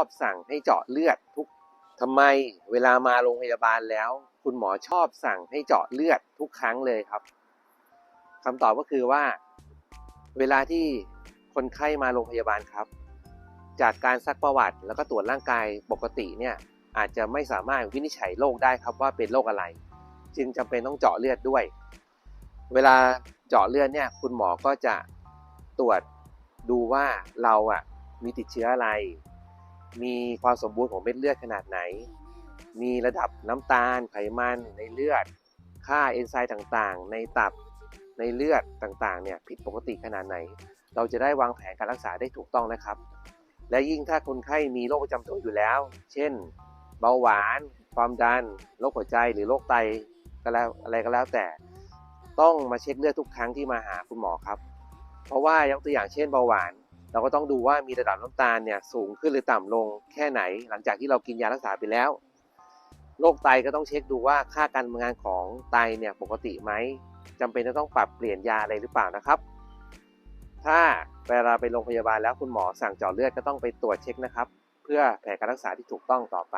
อบสั่งให้เจาะเลือดทุกทำไมเวลามาโรงพยาบาลแล้ว คุณหมอชอบสั่งให้เจาะเลือดทุกครั้งเลยครับคำตอบก็คือว่า เวลาที่คนไข้มาโรงพยาบาลครับ จากการซักประวัติแล้วก็ตรวจร่างกายปกติเนี่ยอาจจะไม่สามารถวินิจฉัยโรคได้ครับว่าเป็นโรคอะไร จึงจำเป็นต้องเจาะเลือดด้วย เวลาเจาะเลือดเนี่ยคุณหมอก็จะตรวจดูว่าเราอะมีติดเชื้ออะไร มีความสมบูรณ์ของเม็ดเลือดขนาดไหน มีระดับน้ำตาลไขมันในเลือด ค่าเอนไซม์ต่างๆ ในตับในเลือดต่างๆเนี่ยผิดปกติขนาดไหน เราจะได้วางแผนการรักษาได้ถูกต้องนะครับ และยิ่งถ้าคนไข้มีโรคประจำตัวอยู่แล้ว เช่น เบาหวาน ความดันโรคหัวใจหรือโรคไตก็แล้วอะไรก็แล้วแต่ ต้องมาเช็คเลือดทุกครั้งที่มาหาคุณหมอครับ เพราะว่ายกตัวอย่างเช่นเบาหวาน เราก็ต้องดูว่ามีระดับน้ำตาลเนี่ยสูงขึ้นหรือต่ำลงแค่ไหน หลังจากที่เรากินยารักษาไปแล้วโรคไตก็ต้องเช็คดูว่าค่าการทำงานของไตเนี่ยปกติไหมจำเป็นจะต้องปรับเปลี่ยนยาอะไรหรือเปล่านะครับ ถ้าเวลาไปโรงพยาบาลแล้วคุณหมอสั่งเจาะเลือดก็ต้องไปตรวจเช็คนะครับ เพื่อแผนการรักษาที่ถูกต้องต่อไป